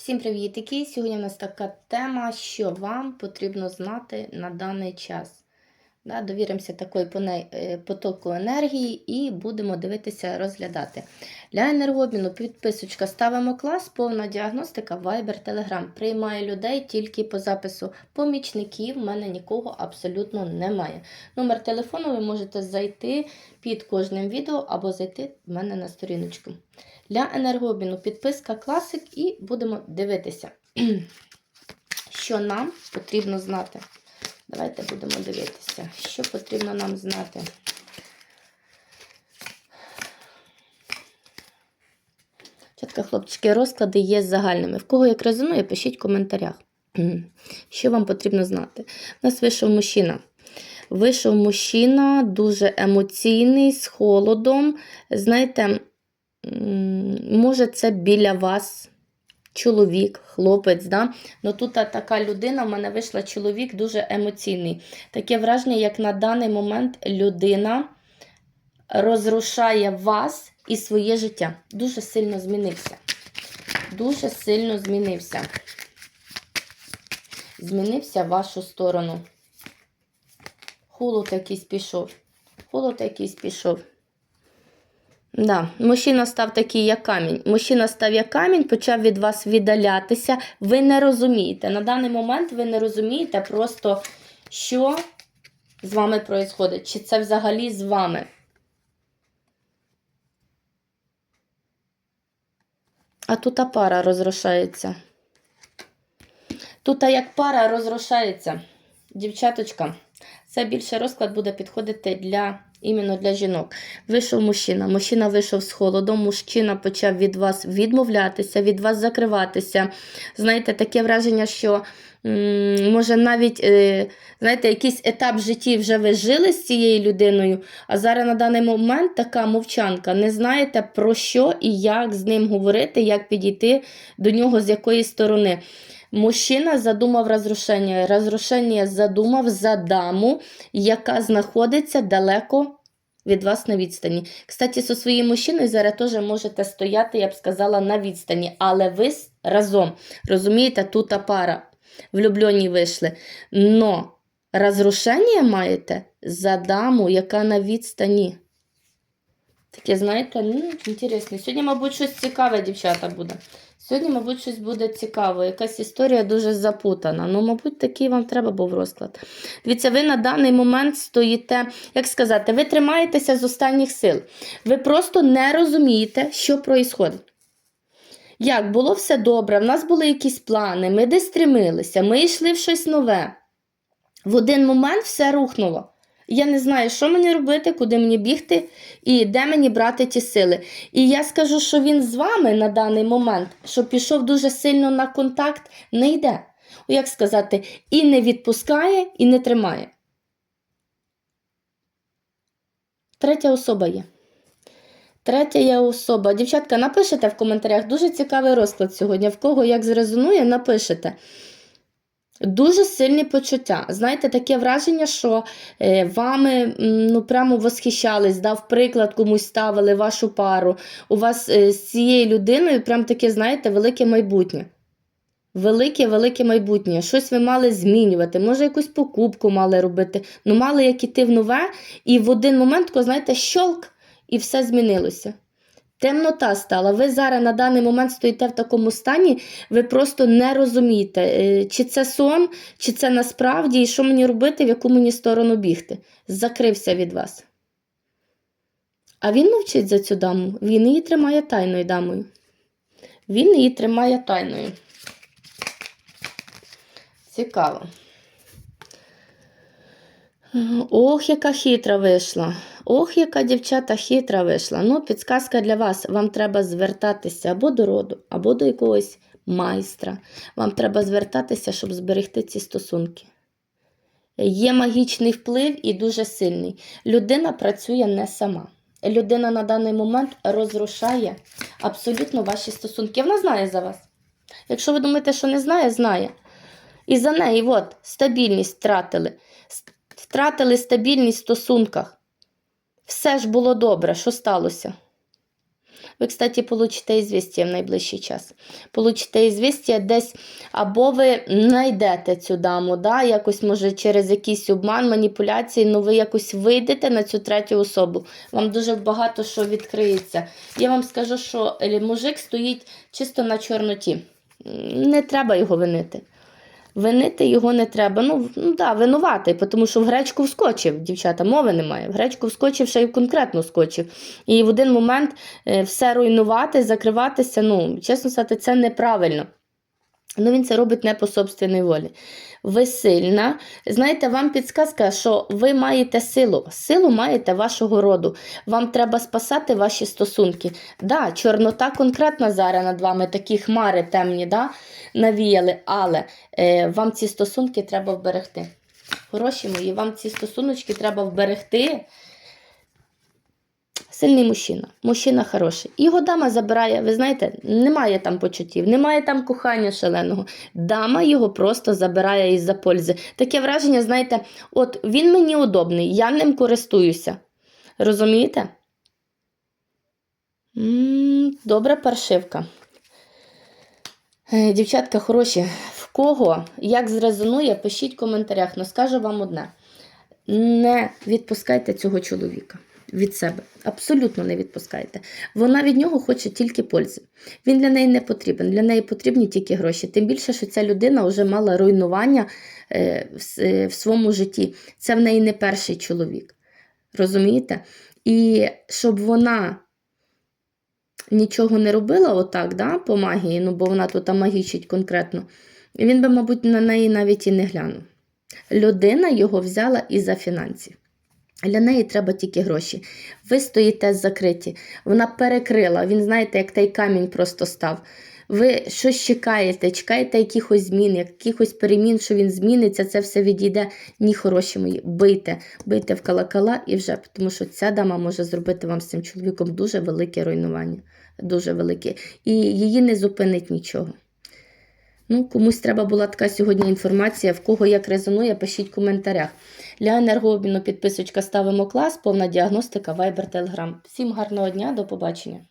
Всім привітики! Сьогодні у нас така тема, що вам потрібно знати на даний час. Да, довіримося такої е, потоку енергії і будемо дивитися, розглядати. Для енергообміну підписочка ставимо клас, повна діагностика, Viber, Telegram. Приймаю людей тільки по запису помічників. У мене нікого абсолютно немає. Номер телефону ви можете зайти під кожним відео або зайти в мене на сторіночку. Для енергообміну підписка класик і будемо дивитися, що нам потрібно знати. Давайте будемо дивитися, що потрібно нам знати. Чітко, хлопчики, розклади є загальними. В кого як резонує, пишіть в коментарях. Що вам потрібно знати? У нас вийшов мужчина. Вийшов мужчина дуже емоційний, з холодом. Знаєте, може, це біля вас чоловік, хлопець. Да? Ну тут така людина, в мене вийшла чоловік дуже емоційний. Таке враження, як на даний момент людина розрушає вас і своє життя. Дуже сильно змінився. Дуже сильно змінився. Змінився в вашу сторону. Холод якийсь пішов. Холод якийсь пішов. Да, мужчина став такий, як камінь. Мужчина став як камінь, почав від вас віддалятися. Ви не розумієте. На даний момент ви не розумієте просто, що з вами відбувається. Чи це взагалі з вами. А тут пара розрушається. Тут як пара розрушається. Дівчаточка, це більше розклад буде підходити для іменно для жінок. Вийшов мужчина. Мужчина вийшов з холодом, мужчина почав від вас відмовлятися, від вас закриватися. Знаєте, таке враження, що може навіть е, знаєте, якийсь етап житті вже ви жили з цією людиною, а зараз на даний момент така мовчанка. Не знаєте про що і як з ним говорити, як підійти до нього з якої сторони. Мужчина задумав розрушення. Розрушення задумав за даму, яка знаходиться далеко від вас на відстані. Кстати, зі своїм мужчиною зараз теж можете стояти, я б сказала, на відстані, але ви разом. Розумієте, тут пара. Влюблені вийшли. Но розрушення маєте за даму, яка на відстані. Таке, знаєте, ну, інтересно. Сьогодні, мабуть, щось цікаве, дівчата, буде. Сьогодні, мабуть, щось буде цікаво. Якась історія дуже запутана. Ну, мабуть, такий вам треба був розклад. Дивіться, ви на даний момент стоїте, як сказати, ви тримаєтеся з останніх сил. Ви просто не розумієте, що відбувається. Як було все добре, в нас були якісь плани, ми десь стремилися, ми йшли в щось нове. В один момент все рухнуло. Я не знаю, що мені робити, куди мені бігти і де мені брати ті сили. І я скажу, що він з вами на даний момент, що пішов дуже сильно на контакт, не йде. Як сказати, і не відпускає, і не тримає. Третя особа є. Третя є особа. Дівчатка, напишете в коментарях. Дуже цікавий розклад сьогодні. В кого як зрезонує, напишете. Дуже сильні почуття. Знаєте, таке враження, що е, вами ну, прямо восхищались, дав приклад комусь ставили вашу пару. У вас е, з цією людиною прям таке, знаєте, велике майбутнє. Велике, велике майбутнє. Щось ви мали змінювати, може, якусь покупку мали робити. Ну, мали як іти в нове, і в один момент, знаєте, щолк, і все змінилося. Темнота стала. Ви зараз на даний момент стоїте в такому стані, ви просто не розумієте, е, чи це сон, чи це насправді, і що мені робити, в яку мені сторону бігти. Закрився від вас. А він мовчить за цю даму. Він її тримає тайною дамою. Він її тримає тайною. Цікаво. Ох, яка хитра вийшла. Ох, яка дівчата хитра вийшла. Ну, підказка для вас. Вам треба звертатися або до роду, або до якогось майстра. Вам треба звертатися, щоб зберегти ці стосунки. Є магічний вплив і дуже сильний. Людина працює не сама. Людина на даний момент розрушає абсолютно ваші стосунки. Вона знає за вас. Якщо ви думаєте, що не знає, знає. І за неї от, стабільність втратили. Втратили стабільність в стосунках. Все ж було добре, що сталося? Ви, кстати, получите ізвістя в найближчий час. Получите ізвістя десь, або ви знайдете цю даму, да? якось, може, через якийсь обман, маніпуляції, ну ви якось вийдете на цю третю особу. Вам дуже багато що відкриється. Я вам скажу, що е, мужик стоїть чисто на чорноті. Не треба його винити. Винити його не треба. Ну, ну да, винуватий, тому що в гречку вскочив, дівчата, мови немає. В гречку вскочив, ще й конкретно вскочив. І в один момент е, все руйнувати, закриватися, ну, чесно сказати, це неправильно. Ну, він це робить не по собственній волі. Ви сильна. Знаєте, вам підсказка, що ви маєте силу. Силу маєте вашого роду. Вам треба спасати ваші стосунки. Да, чорнота конкретно зараз над вами, такі хмари темні, да, навіяли, але е, вам ці стосунки треба вберегти. Хороші мої, вам ці стосуночки треба вберегти. Сильний мужчина, мужчина хороший. Його дама забирає, ви знаєте, немає там почуттів, немає там кохання шаленого. Дама його просто забирає із-за пользи. Таке враження, знаєте, от він мені удобний, я ним користуюся. Розумієте? добра паршивка. Е, Дівчатка хороші, в кого як зрезонує, пишіть в коментарях. Ну скажу вам одне: не відпускайте цього чоловіка від себе. Абсолютно не відпускайте. Вона від нього хоче тільки пользи. Він для неї не потрібен. Для неї потрібні тільки гроші. Тим більше, що ця людина вже мала руйнування е, в, е, своєму житті. Це в неї не перший чоловік. Розумієте? І щоб вона нічого не робила отак, да, по магії, ну бо вона тут магічить конкретно, він би, мабуть, на неї навіть і не глянув. Людина його взяла із-за фінансів. Для неї треба тільки гроші. Ви стоїте закриті. Вона перекрила. Він, знаєте, як той камінь просто став. Ви щось чекаєте, чекаєте якихось змін, якихось перемін, що він зміниться, це все відійде. Ні, хороші мої, бийте, бийте в колокола і вже, тому що ця дама може зробити вам з цим чоловіком дуже велике руйнування. Дуже велике. І її не зупинить нічого. Ну, комусь треба була така сьогодні інформація, в кого як резонує, пишіть в коментарях. Для енергообміну підписочка ставимо клас, повна діагностика, вайбер, телеграм. Всім гарного дня, до побачення.